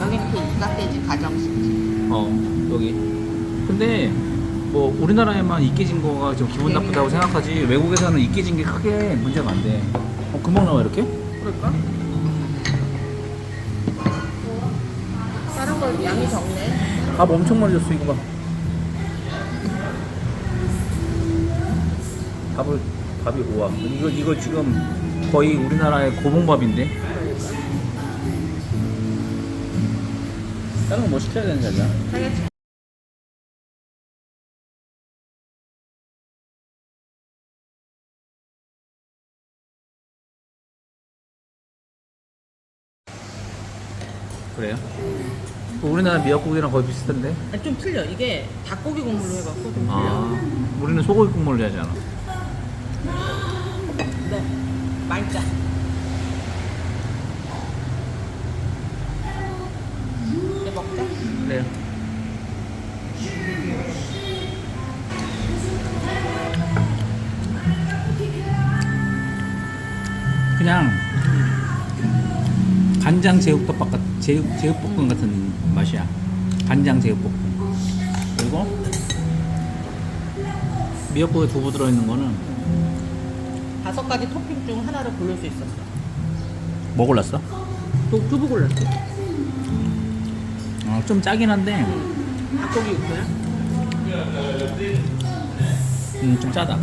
여기는 그 이카페지 가정식. 어 여기 근데 뭐 우리나라에만 이끼진 거가 좀 기분 나쁘다고 생각하지 외국에서는 이끼진 게 크게 문제가 안돼 어 금방 나와 이렇게? 그럴까? 다른 걸 양이 적네. 밥 엄청 많이 줬어 이거 봐 밥을 밥이 우와 이거 이거 지금 거의 우리나라의 고봉밥인데 다른 거뭐 시켜야 되는? 하얗지. 그래요? 우리나라 미역국이랑 거의 비슷한데 아, 좀 틀려. 이게 닭고기 국물로 해갖고 좀 틀려. 아 우리는 소고기 국물로 하잖아 네. 맛있다. 이제 먹자. 그래요 그냥 간장 제육덮밥 같 제육 제육볶음 같은 맛이야 간장 제육볶음 그리고 미역국에 두부 들어있는 거는 다섯 가지 토핑 중 하나를 고를 수 있었어. 뭐 골랐어? 두, 두부 골랐어. 어, 좀 짜긴 한데 닭고기 육수야? 음, 좀 짜다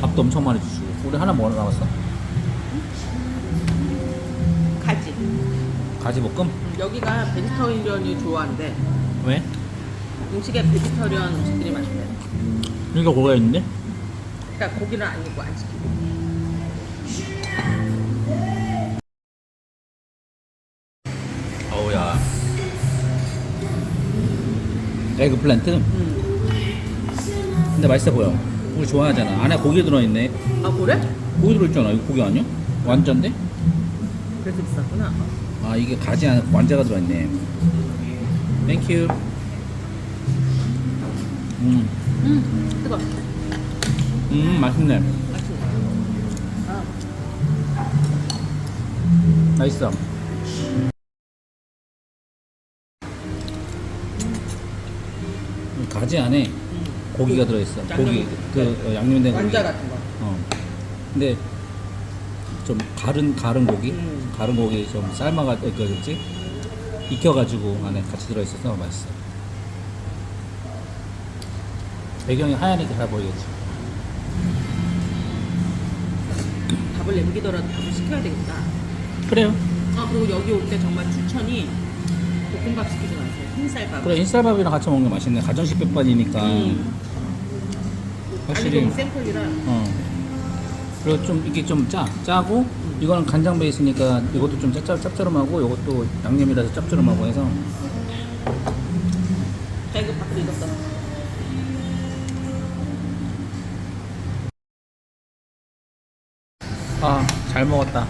밥도 엄청 많이 주시고 우리 하나 뭐 남았어? 가지. 가지 볶음? 여기가 베지터리언이 좋아한대. 왜? 음식에 베지터리언 음식들이 맛있대. 여기가 뭐가 있는데? 그러니까 고기는 아니고 안 시키고. 어우야 에그플랜트? 음. 근데 맛있어 보여 우리 좋아하잖아 안에 고기 들어있네 아 그래? 고기 들어있잖아 이거 고기 아니야? 완자인데? 그래서 비쌌구나. 아 이게 가지 안에 완자가 들어있네 땡큐 음, 음, 뜨거. 음 맛있네 맛있어 가지 안에 음. 고기가 들어있어 양념. 고기 그 어, 양념된 고기 완자 같은 거. 어. 근데 좀 가른 가른 고기, 음. 가른 고기 좀 삶아가 그 뭐지 익혀가지고 안에 같이 들어있어서 맛있어. 배경이 하얀이게 잘 보이겠지. 밥을 남기더라도 밥을 시켜야 되겠다. 그래요. 아 그리고 여기 올 때 정말 추천이 볶음밥 시키지 마세요. 흰쌀밥. 그래 흰쌀밥이랑 같이 먹는 게 맛있네. 가정식 백반이니까 음. 확실히. 아니 좀 생콜이라. 어. 그리고 좀 이게 좀 짜, 짜고 이거는 간장 베이스니까 이것도 좀 짭짤 짭조름하고 이것도 양념이라서 짭조름하고 해서 아 잘 먹었다.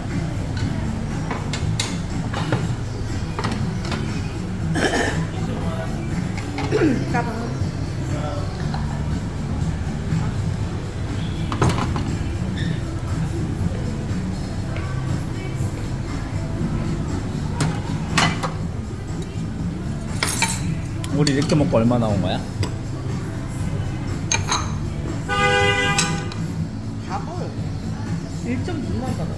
우리 이렇게 먹고 얼마 나온 거야? 1.6만 받았어.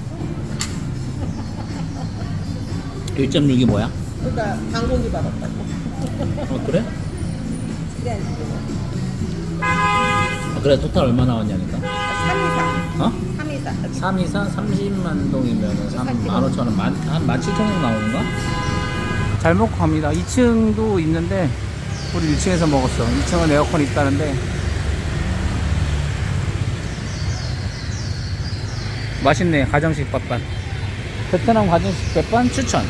1.6이 뭐야? 그러니까 방고기 받았다고. 어 그래? 그래 안 지금. 아, 그래 토탈 얼마 나왔냐니까 3이사. 어? 3이사. 3 2 4 30만 동이면 3 15,000원 만, 한 17,000원 나오는가? 잘 먹고 갑니다 2층도 있는데 우리 1층에서 먹었어 2층은 에어컨 있다는데 맛있네. 가정식 밥반. 베트남 가정식 밥반 추천